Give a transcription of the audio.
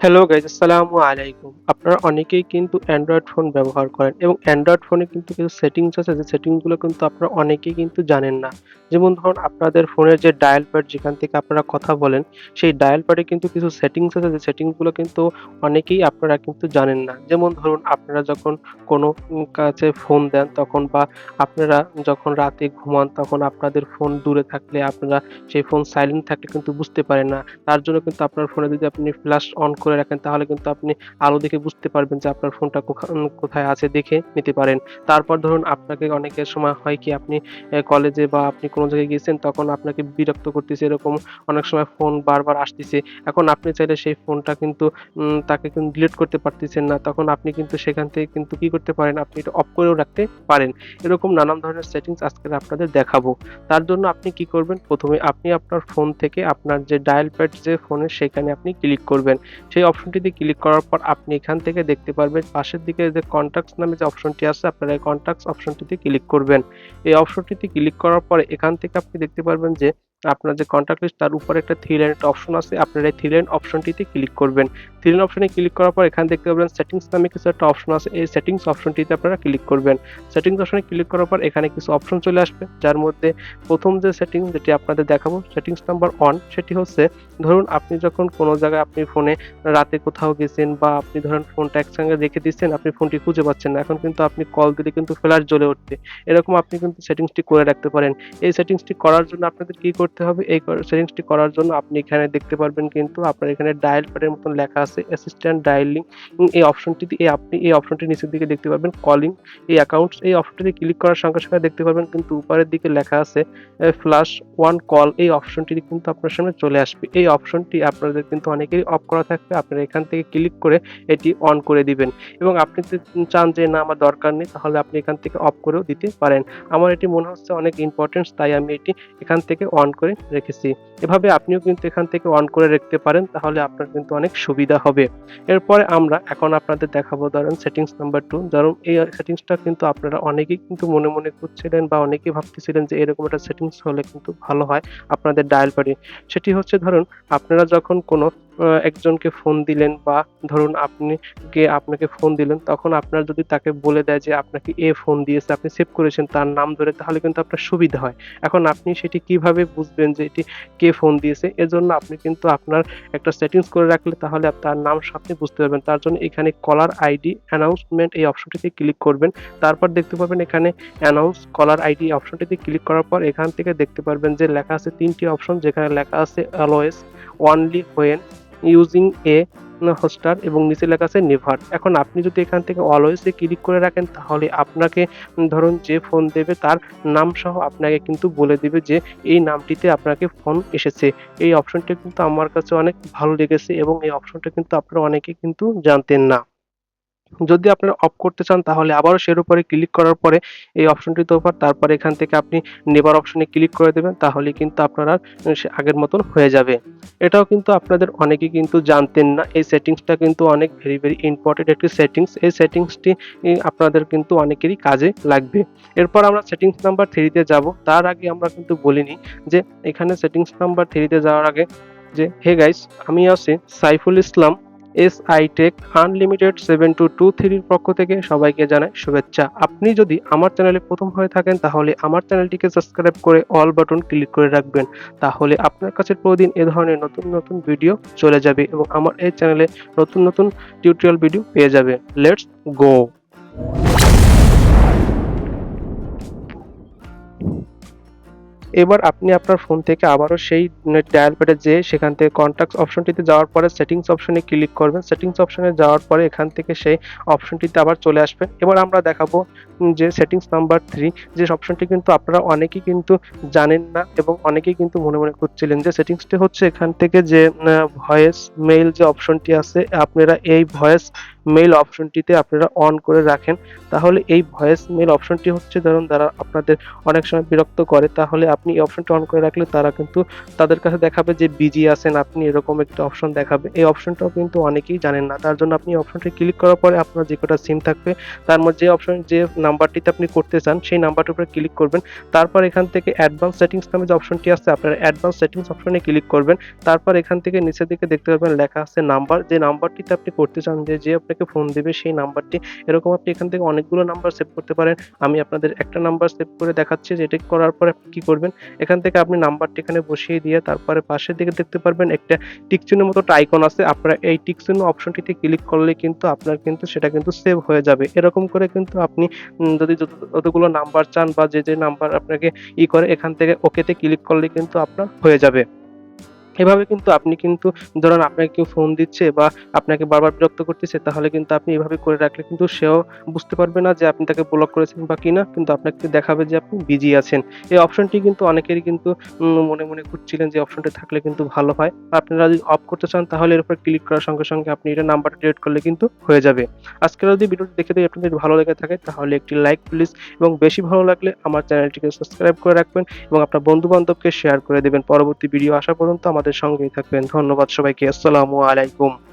Hello guys আসসালামু আলাইকুম আপনারা অনেকেই কিন্তু অ্যান্ড্রয়েড ফোন ব্যবহার করেন এবং অ্যান্ড্রয়েড ফোনে কিন্তু কিছু সেটিংস আছে, যে সেটিংসগুলো কিন্তু আপনারা অনেকেই কিন্তু জানেন না। যেমন ধরুন, আপনাদের ফোনের যে ডায়াল প্যাড যেখান থেকে আপনারা কথা বলেন, সেই ডায়াল প্যাডে কিন্তু কিছু সেটিংস আছে, যে সেটিংসগুলো কিন্তু অনেকেই আপনারা কিন্তু জানেন না। যেমন ধরুন, আপনারা যখন কোনো কাছে ফোন দেন, তখন বা আপনারা যখন রাতে ঘুমান, তখন আপনাদের ফোন দূরে থাকলে আপনারা সেই ফোন সাইলেন্ট থাকলে কিন্তু বুঝতে পারেন না। তার জন্য কিন্তু আপনার ফোনে যদি আপনি ফ্ল্যাশ অন করে রাখেন, তাহলে কিন্তু আপনি আলো দেখে বুঝতে পারবেন যে আপনার ফোনটা কোথায় আছে দেখে নিতে পারেন। তারপর ধরুন আপনাকে অনেকের সময় হয় কি আপনি কলেজে বা আপনি কোনো জায়গায় গিয়েছেন, তখন আপনাকে বিরক্ত করতেছে, এরকম অনেক সময় ফোন বারবার আসতেছে। এখন আপনি চাইলে সেই ফোনটা কিন্তু তাকে কিন্তু ডিলিট করতে পারতেছেন না। তখন আপনি কিন্তু সেখান থেকে কিন্তু কি করতে পারেন, আপনি এটা অফ করেও রাখতে পারেন। এরকম নানান ধরনের সেটিংস আজকে আপনাদের দেখাবো। তার জন্য আপনি কি করবেন? প্রথমে আপনি আপনার ফোন থেকে আপনার যে ডায়াল প্যাড যে ফোনে সেখানে আপনি ক্লিক করবেন। সেই অপশনটিতে ক্লিক করার পর আপনি এখান থেকে দেখতে পারবেন, পাশের দিকে যে কন্ট্যাক্টস নামে যে অপশনটি আছে, আপনারা এই কন্ট্যাক্টস অপশনটিতে ক্লিক করবেন। এই অপশনটিতে ক্লিক করার পরে এখান থেকে আপনি দেখতে পারবেন যে আপনার যে কন্ট্যাক্ট লিস্ট তার উপরে একটা থ্রি লাইন একটা অপশন আছে। আপনারা এই থ্রি লাইন অপশনটিতে ক্লিক করবেন। থ্রি লাইন অপশনে ক্লিক করার পর এখানে দেখতে পাবেন সেটিংস নামে কিছু একটা অপশন আছে। এই সেটিংস অপশনটিতে আপনারা ক্লিক করবেন। সেটিংস অপশনে ক্লিক করার পর এখানে কিছু অপশন চলে আসবে, যার মধ্যে প্রথম যে সেটিং যেটি আপনাদের দেখাবো সেটিংস নাম্বার ওয়ান সেটি হচ্ছে ধরুন আপনি যখন কোনো জায়গায় আপনি ফোনে রাতে কোথাও গেছেন বা আপনি ধরেন ফোনটা একসঙ্গে রেখে দিচ্ছেন, আপনি ফোনটি খুঁজে পাচ্ছেন না। এখন কিন্তু আপনি কল দিলে কিন্তু ফ্ল্যাশ জ্বলে উঠবে। এরকম আপনি কিন্তু সেটিংসটি করে রাখতে পারেন। এই সেটিংসটি করার জন্য আপনাদের কী করতে হবে। এই সেটিংসটি করার জন্য আপনি এখানে দেখতে পারবেন কিন্তু আপনার এখানে ডায়াল প্যাডের মতন লেখা আছে। অ্যাসিস্ট্যান্ট ডায়ালিং এই অপশনটিতে এই আপনি এই অপশনটি নিচের দিকে দেখতে পারবেন। কলিং এই অ্যাকাউন্টস এই অপশনটিতে ক্লিক করার সঙ্গে সঙ্গে দেখতে পারবেন কিন্তু উপরের দিকে লেখা আছে ফ্লাশ ওয়ান কল এই অপশনটি কিন্তু আপনার সামনে চলে আসবে। এই অপশনটি আপনাদের কিন্তু অনেকেরই অফ করা থাকবে। আপনারা এখান থেকে ক্লিক করে এটি অন করে দিবেন। এবং আপনি যদি চান যে না, আমার দরকার নেই, তাহলে আপনি এখান থেকে অফ করেও দিতে পারেন। আমার এটি মনে হচ্ছে অনেক ইম্পর্টেন্স তাই আমি এটি এখান থেকে অন করে রেখেছি। এভাবে আপনিও কিন্তু এখান থেকে অন করে রাখতে পারেন, তাহলে আপনার কিন্তু অনেক সুবিধা হবে। এরপরে আমরা এখন আপনাদের দেখাবো ধরেন সেটিংস নাম্বার টু ধরুন এই সেটিংসটা কিন্তু আপনারা অনেকেই কিন্তু মনে মনে করছিলেন বা অনেকেই ভাবতেছিলেন যে এরকম একটা সেটিংস হলে কিন্তু ভালো হয় আপনাদের ডায়াল প্যাডে সেটি হচ্ছে ধরুন, আপনারা যখন কোনো একজনকে ফোন দিলেন বা ধরুন আপনি কে আপনাকে ফোন দিলেন, তখন আপনার যদি তাকে বলে দেয় যে আপনাকে এ ফোন দিয়েছে, আপনি সেভ করেছেন তার নাম ধরে, তাহলে কিন্তু আপনার সুবিধা হয়। এখন আপনি সেটি কীভাবে বুঝবেন যে এটি কে ফোন দিয়েছে? এজন্য আপনি কিন্তু আপনার একটা সেটিংস করে রাখলে তাহলে তার নাম আপনি বুঝতে পারবেন। তার জন্য এখানে কলার আইডি অ্যানাউন্সমেন্ট এই অপশনটিতে ক্লিক করবেন। তারপর দেখতে পাবেন এখানে অ্যানাউন্স কলার আইডি অপশনটিতে ক্লিক করার পর এখান থেকে দেখতে পারবেন যে লেখা আছে তিনটি অপশন যেখানে লেখা আছে always only when using a হোস্টার এবং নিচে লেখা আছে নেভার এখন আপনি যদি এখান থেকে অলওয়েজ ক্লিক করে রাখেন, তাহলে আপনাকে ধরুন যে ফোন দেবে তার নাম সহ আপনাকে কিন্তু বলে দেবে যে এই নামটিতে আপনাকে ফোন এসেছে। এই অপশনটা কিন্তু আমার কাছে অনেক ভালো লেগেছে এবং এই অপশনটা কিন্তু আপনারা অনেকে কিন্তু জানতেন না। যদি আপনারা অফ করতে চান, তাহলে আবারও সের উপরে ক্লিক করার পরে এই অপশনটিতে উপর তারপর এখান থেকে আপনি নেবার অপশনে ক্লিক করে দেবেন তাহলে কিন্তু আপনারা আগের মতন হয়ে যাবে। এটাও কিন্তু আপনাদের অনেকে কিন্তু জানতেন না, এই সেটিংসটা কিন্তু অনেক ভেরি ভেরি ইম্পর্টেন্ট একটি সেটিংস এই সেটিংসটি আপনাদের কিন্তু অনেকেরই কাজে লাগবে। এরপর আমরা সেটিংস নাম্বার থ্রিতে যাব, তার আগে আমরা কিন্তু বলিনি যে, এখানে সেটিংস নাম্বার থ্রিতে যাওয়ার আগে যে হে গাইস আমি আছি Saiful Islam S I tech unlimited seven two two থ্রির পক্ষ থেকে সবাইকে জানাই শুভেচ্ছা। আপনি যদি আমার চ্যানেলে প্রথম হয়ে থাকেন, তাহলে আমার চ্যানেলটিকে সাবস্ক্রাইব করে অল বাটন ক্লিক করে রাখবেন। তাহলে আপনার কাছে প্রতিদিন এ ধরনের নতুন নতুন ভিডিও চলে যাবে এবং আমার এই চ্যানেলে নতুন নতুন টিউটোরিয়াল ভিডিও পেয়ে যাবে লেটস গো এবার আপনি আপনার ফোন থেকে আবারও সেই ডায়াল প্যাডে যেয়ে সেখান থেকে কন্ট্যাক্ট অপশনটিতে যাওয়ার পরে সেটিংস অপশনে ক্লিক করবেন। সেটিংস অপশনে যাওয়ার পরে এখান থেকে সেই অপশনটিতে আবার চলে আসবেন। এবার আমরা দেখাবো যে সেটিংস নাম্বার থ্রি যে অপশনটি কিন্তু আপনারা অনেকেই কিন্তু জানেন না এবং অনেকেই কিন্তু মনে মনে করছিলেন যে সেটিংসটি হচ্ছে এখান থেকে যে ভয়েস মেইল যে অপশনটি আছে, আপনারা এই ভয়েস মেইল অপশনটিতে আপনারা অন করে রাখেন। তাহলে এই ভয়েস মেইল অপশনটি হচ্ছে, ধরুন তারা আপনাদের অনেক সময় বিরক্ত করে, তাহলে আপনি এই অপশনটি অন করে রাখলে তারা কিন্তু তাদের কাছে দেখাবে যে বিজি আছেন, আপনি এরকম একটা অপশন দেখাবে। এই অপশনটাও কিন্তু অনেকেই জানেন না। তার জন্য আপনি অপশনটি ক্লিক করার পরে আপনার যে কটা সিম থাকবে, তার মধ্যে যে অপশন যে নাম্বারটিতে আপনি করতে চান, সেই নাম্বারটির উপরে ক্লিক করবেন। তারপর এখান থেকে অ্যাডভান্স সেটিংস নামে যে অপশনটি আছে, আপনারা অ্যাডভান্স সেটিংস অপশনে ক্লিক করবেন। তারপর এখান থেকে নিচের দিকে দেখতে পাবেন লেখা আছে নাম্বার যে নাম্বারটিতে আপনি করতে চান, যে যে আপনাকে ফোন দেবে, সেই নাম্বারটি এরকম আপনি এখান থেকে অনেকগুলো নাম্বার সেভ করতে পারেন। আমি আপনাদের একটা নাম্বার সেভ করে দেখাচ্ছি যে এটা করার পরে আপনি কি করবেন? এখান থেকে আপনি নাম্বারটি এখানে বসিয়ে দিয়ে তারপরে পাশের দিকে দেখতে পারবেন একটা টিক চিহ্নের মতো আইকন আছে। আপনারা এই টিক চিহ্ন অপশনটিতে ক্লিক করলে কিন্তু আপনার কিন্তু সেটা কিন্তু সেভ হয়ে যাবে। এরকম করে কিন্তু আপনি যদি যত- যতগুলো নাম্বার চান বা যে যে নাম্বার আপনাকে ই করে, এখান থেকে ওকেতে ক্লিক করলে কিন্তু আপনার হয়ে যাবে। এভাবে কিন্তু আপনি কিন্তু, ধরুন আপনাকে কেউ ফোন দিচ্ছে বা আপনাকে বারবার বিরক্ত করতেছে, তাহলে কিন্তু আপনি এভাবে করে রাখলে কিন্তু সেও বুঝতে পারবে না যে আপনি তাকে ব্লক করেছেন বা কিনা, কিন্তু আপনাকে দেখাবে যে আপনি বিজি আছেন। এই অপশনটি কিন্তু অনেকেরই কিন্তু মনে মনে খুঁজছিলেন যে অপশনটি থাকলে কিন্তু ভালো হয়। আপনারা যদি অফ করতে চান, তাহলে এর উপর ক্লিক করার সঙ্গে সঙ্গে আপনি এটা নাম্বারটা ডিলিট করলে কিন্তু হয়ে যাবে। আজকের যদি ভিডিওটি দেখে দিয়ে আপনাদের ভালো লেগে থাকে, তাহলে একটি লাইক প্লিজ এবং বেশি ভালো লাগলে আমার চ্যানেলটিকে সাবস্ক্রাইব করে রাখবেন এবং আপনার বন্ধু বান্ধবকে শেয়ার করে দেবেন। পরবর্তী ভিডিও আসা পর্যন্ত আমাদের সঙ্গেই থাকবেন। ধন্যবাদ সবাইকে। আসসালামু আলাইকুম।